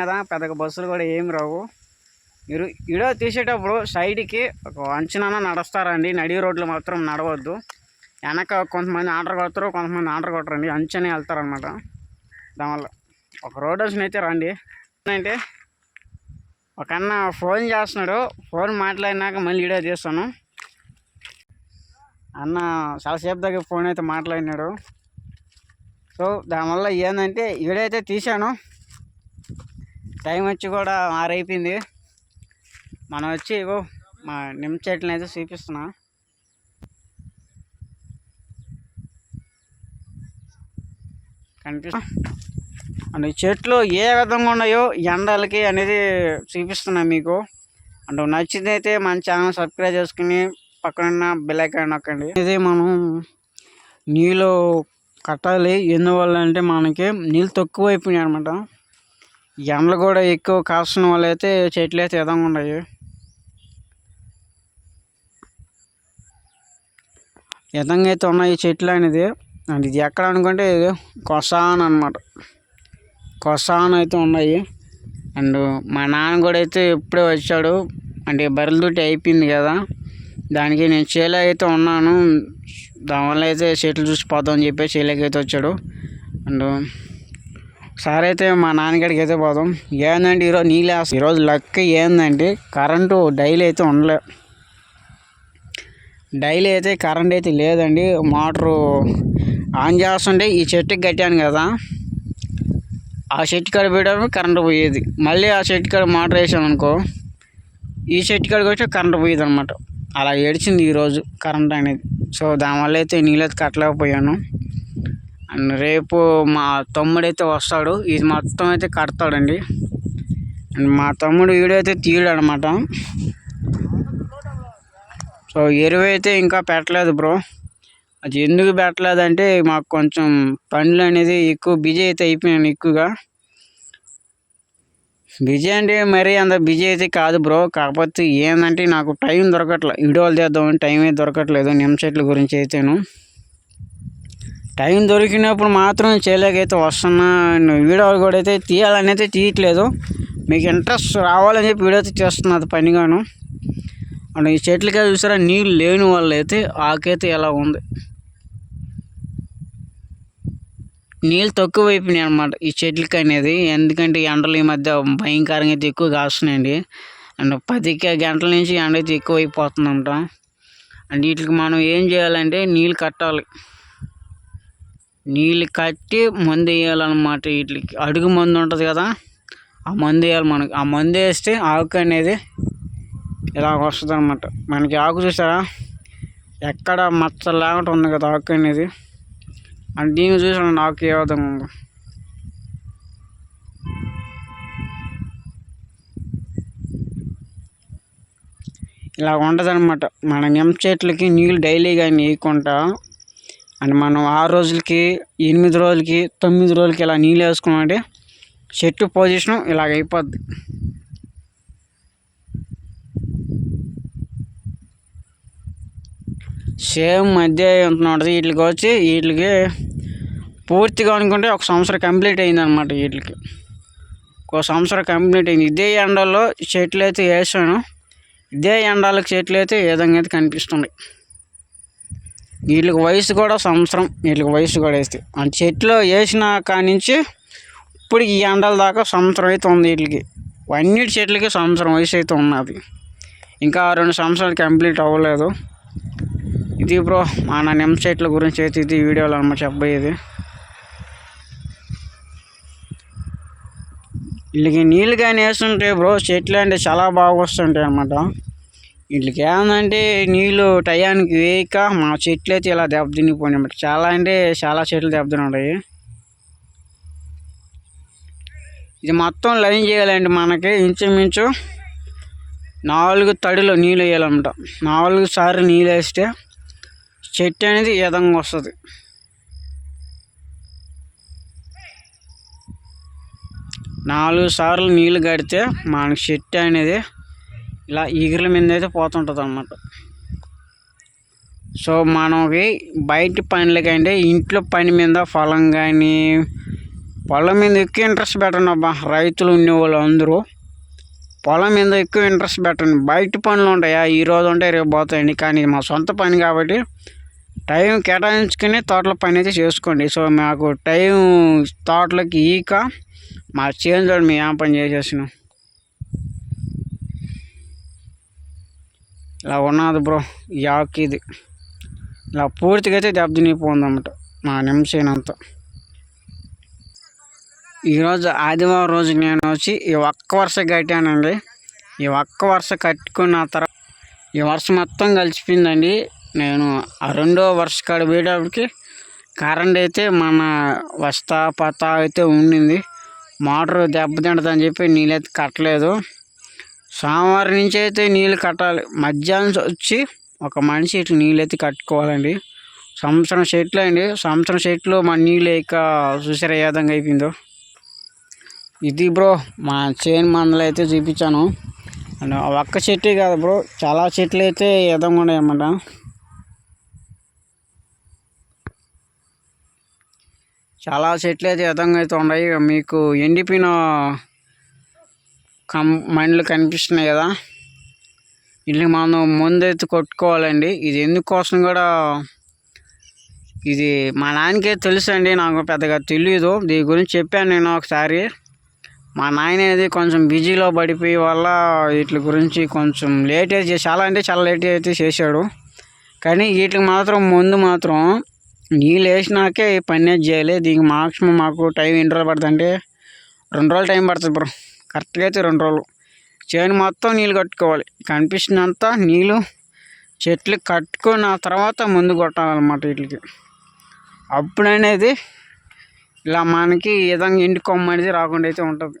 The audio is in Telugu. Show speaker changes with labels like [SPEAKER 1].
[SPEAKER 1] కదా పెద్దగా బస్సులు కూడా ఏం రావు. మీరు వీడియో తీసేటప్పుడు సైడ్కి ఒక అంచనా నడుస్తారండి. నడి రోడ్లు మాత్రం నడవద్దు. వెనక కొంతమంది ఆర్డర్ కొడతారు కొంతమంది ఆర్డర్ కొట్టరండి. అంచనే వెళ్తారనమాట దానివల్ల ఒక రోడ్ వచ్చిన అయితే రండి. అంటే ఒక అన్న ఫోన్ చేస్తున్నాడు. ఫోన్ మాట్లాడినాక మళ్ళీ వీడియో తీస్తాను. అన్న చాలాసేపు దగ్గర ఫోన్ అయితే మాట్లాడినాడు. సో దానివల్ల ఏంటంటే వీడియో అయితే తీశాను. టైం వచ్చి కూడా ఆరైపోయింది. మనం వచ్చి ఇగో మా నిమ్మ చెట్లను అయితే చూపిస్తున్నా. కనిపిస్తా. అండ్ ఈ చెట్లు ఏ విధంగా ఉన్నాయో ఎండలకి అనేది చూపిస్తున్నా మీకు. అండ్ నచ్చింది అయితే మన ఛానల్ సబ్స్క్రైబ్ చేసుకుని పక్కన బెల్ నొక్కండి. ఇది మనం నీళ్ళు కట్టాలి. ఎందువల్ల అంటే మనకి నీళ్ళు తక్కువ అయిపోయినాయి అనమాట ఎండలు కూడా ఎక్కువ కాస్తున్న వల్ల అయితే చెట్లు అయితే విధంగా ఉన్నాయి విధంగా అయితే ఉన్నాయి చెట్లు అనేది. అండ్ ఇది ఎక్కడ అనుకుంటే ఇది కొసాన్ అనమాట కొసాన్ అయితే ఉన్నాయి. అండ్ మా నాన్న కూడా అయితే ఇప్పుడే వచ్చాడు. అంటే బర్రెల తోటి అయిపోయింది కదా. దానికి నేను చేలో అయితే ఉన్నాను. దానివల్ల అయితే చెట్లు చూసి పోదామని చెప్పి చేలోకి అయితే వచ్చాడు. అండ్ సార్ అయితే మా నాన్నగడికి అయితే పోదాం. ఏందంటే ఈరోజు నీళ్ళు వేస్తాం. ఈరోజు లక్ ఏందంటే కరెంటు డైలీ అయితే ఉండలే. డైలీ అయితే కరెంట్ అయితే లేదండి. మోటరు ఆన్ చేస్తుంటే ఈ చెట్టుకి కట్టాను కదా. ఆ చెట్టు కాడ పెట్టాము కరెంట్ పోయేది. మళ్ళీ ఆ చెట్టు కాడ మోటార్ వేసాను అనుకో ఈ చెట్టు కాడికి వచ్చి కరెంట్ పోయేది అనమాట అలా ఏడిచింది ఈరోజు కరెంట్ అనేది. సో దానివల్ల అయితే నీళ్ళైతే కట్టలేకపోయాను. రేపు మా తమ్ముడు అయితే వస్తాడు. ఇది మొత్తం అయితే కడతాడండి. అండ్ మా తమ్ముడు వీడైతే అయితే తీయడు అనమాట సో ఎరువు అయితే ఇంకా పెట్టలేదు బ్రో. అది ఎందుకు పెట్టలేదంటే మాకు కొంచెం పనులు అనేది ఎక్కువ బిజీ అయితే అయిపోయాను ఎక్కువగా. బిజీ అంటే మరీ అంత బిజీ అయితే కాదు బ్రో. కాకపోతే ఏంటంటే నాకు టైం దొరకట్లేదు వీడియోలు చేద్దామని టైం అయితే దొరకట్లేదు నిమ్మ చెట్ల గురించి అయితేను. టైం దొరికినప్పుడు మాత్రం చేయలేకైతే వస్తున్నా. వీడియోలు కూడా అయితే తీయాలని అయితే తీయట్లేదు. మీకు ఇంట్రెస్ట్ రావాలని చెప్పి వీడియో అయితే చేస్తున్నది పనిగాను అండ్ ఈ చెట్లకే చూసారా నీళ్ళు లేని వాళ్ళు అయితే ఆకైతే ఎలా ఉంది. నీళ్ళు తక్కువ అయిపోయినాయి అనమాట ఈ చెట్లకి అనేది. ఎందుకంటే ఎండలు ఈ మధ్య భయంకరంగా అయితే ఎక్కువ కాస్తున్నాయండి. అండ్ పది గంటల నుంచి ఎండ అయితే ఎక్కువ అయిపోతుందంట. అండ్ వీటికి మనం ఏం చేయాలంటే నీళ్ళు కట్టాలి. నీళ్ళు కట్టి మందు వేయాలన్నమాట వీటికి. అడుగు మందు ఉంటుంది కదా ఆ మందు వేయాలి మనకి. ఆ మందు వేస్తే ఆకు అనేది ఇలా వస్తుంది అనమాట మనకి ఆకు చూసారా? ఎక్కడ మచ్చ లేకుండా ఉంది కదా ఆకు అనేది. అండ్ దీన్ని చూసాను నాకు ఏ విధంగా ఉందో. ఇలా ఉంటుంది అనమాట మన నిమ్మ చెట్లకి నీళ్ళు డైలీ కానీ వేయకుండా అండ్ మనం ఆరు రోజులకి ఎనిమిది రోజులకి తొమ్మిది రోజులకి ఇలా నీళ్ళు వేసుకున్నామంటే చెట్టు పొజిషన్ ఇలాగ అయిపోద్ది. సేమ్ మధ్య ఉంటుంది వీటికి వచ్చి వీటికి పూర్తిగా అనుకుంటే ఒక సంవత్సరం కంప్లీట్ అయిందనమాట వీటికి. ఒక సంవత్సరం కంప్లీట్ అయింది. ఇదే ఎండల్లో చెట్లు అయితే వేసాను. ఇదే ఎండాలకు చెట్లు అయితే ఏ విధంగా అయితే కనిపిస్తుంది వీళ్ళకి వయసు కూడా సంవత్సరం వీళ్ళకి వయసు కూడా వేస్తే. ఆ చెట్లు వేసిన కాడి నుంచి ఇప్పుడు ఈ ఎండల దాకా సంవత్సరం అయితే ఉంది వీటికి అన్నిటి చెట్లకి సంవత్సరం వయసు అయితే ఉన్నది. ఇంకా రెండు సంవత్సరాలు కంప్లీట్ అవ్వలేదు. ఇది బ్రో మన నిమ్మ చెట్ల గురించి అయితే ఇది వీడియోలో అమ్మ చెప్పబోయేది. వీళ్ళకి నీళ్ళు కానీ వేస్తుంటే బ్రో చెట్లు అంటే చాలా బాగా వస్తుంటాయి అన్నమాట. వీళ్ళకి ఏమందంటే నీళ్ళు టయానికి వేయక మా చెట్లు అయితే ఇలా దెబ్బతినిపోయినాయి అన్నమాట చాలా అంటే చాలా చెట్లు దెబ్బతిన్నాయి ఇది మొత్తం లైన్ చేయాలండి మనకి ఇంచుమించు నాలుగు తడిలో నీళ్ళు వేయాలన్నమాట. నాలుగు సార్లు నీళ్ళు వేస్తే చెట్టు అనేది విధంగా వస్తుంది. నాలుగు సార్లు నీళ్ళు కడితే మనకి చెట్టు అనేది ఇలా ఈగల మీద అయితే పోతుంటుంది అన్నమాట సో మనకి బయట పనులకంటే ఇంట్లో పని మీద పొలం కానీ పొలం మీద ఎక్కువ ఇంట్రెస్ట్ పెట్టండి అబ్బా. రైతులు ఉండేవాళ్ళు అందరూ పొలం మీద ఎక్కువ ఇంట్రెస్ట్ పెట్టండి బయట పనులు ఉంటాయా? ఈ రోజు ఉంటే రేపు పోతాయండి కానీ మా సొంత పని కాబట్టి టైం కేటాయించుకుని తోటలో పని అయితే చేసుకోండి. సో మాకు టైం తోటలకి ఈక మా చేంజ్ మేము ఏం పని చేసేసినాం? ఇలా ఉన్నది బ్రో ఈ ఆకు ఇది. ఇలా పూర్తిగా అయితే దెబ్బతినిపోయిందన్నమాట మా నిమిషం ఈరోజు ఆదివారం రోజు నేను వచ్చి ఈ ఒక్క వరుస కట్టానండి. ఈ ఒక్క వరుస కట్టుకున్న తర్వాత ఈ వరుస మొత్తం కలిసిపోయిందండి. నేను ఆ రెండో వరుస కాడ పోయేటప్పటికి కరెంట్ అయితే మన వస్తా పతా అయితే ఉండింది. మోటార్ దెబ్బతింటుందని చెప్పి నీళ్ళైతే కట్టలేదు. సోమవారం నుంచి అయితే నీళ్ళు కట్టాలి. మధ్యాహ్నం వచ్చి ఒక మనిషి ఇట్లా నీళ్ళు అయితే కట్టుకోవాలండి. సంవత్సరం చెట్లు అండి సంవత్సరం చెట్లు మన నీళ్ళు ఇక చూసారా ఏ విధంగా అయిపోయిందో. ఇది బ్రో మా చేను మందలు అయితే చూపించాను. అండ్ ఒక్క చెట్టు కాదు బ్రో చాలా చెట్లు అయితే ఎదంగా ఉన్నాయన్నమాట చాలా చెట్లు అయితే విధంగా అయితే ఉన్నాయి. మీకు ఎండిపోయిన కం మండ్లు కనిపిస్తున్నాయి కదా. ఇల్లు మనం ముందైతే కొట్టుకోవాలండి. ఇది ఎందుకోసం కూడా ఇది మా నాన్నకే తెలుసు అండి నాకు పెద్దగా తెలియదు దీని గురించి చెప్పాను నేను ఒకసారి. మా నాయన అనేది కొంచెం బిజీలో పడిపోయి వల్ల వీటి గురించి కొంచెం లేట్ అయితే చాలా అంటే చాలా లేట్ అయితే చేశాడు. కానీ వీటికి మాత్రం ముందు మాత్రం నీళ్ళు వేసినాకే పని చేయాలి. దీనికి మాక్సిమం మాకు టైం ఎన్ని రోజులు పడుతుంది అంటే రెండు రోజులు టైం పడుతుంది బ్రో. కరెక్ట్గా అయితే రెండు రోజులు. చేను మొత్తం నీళ్ళు కట్టుకోవాలి. కనిపించినంత నీళ్ళు చెట్లు కట్టుకున్న తర్వాత ముందు కొట్టాలన్నమాట వీటికి. అప్పుడు అనేది ఇలా మనకి ఈ విధంగా ఎండు కొమ్మ అనేది రాకుండా అయితే ఉంటుంది.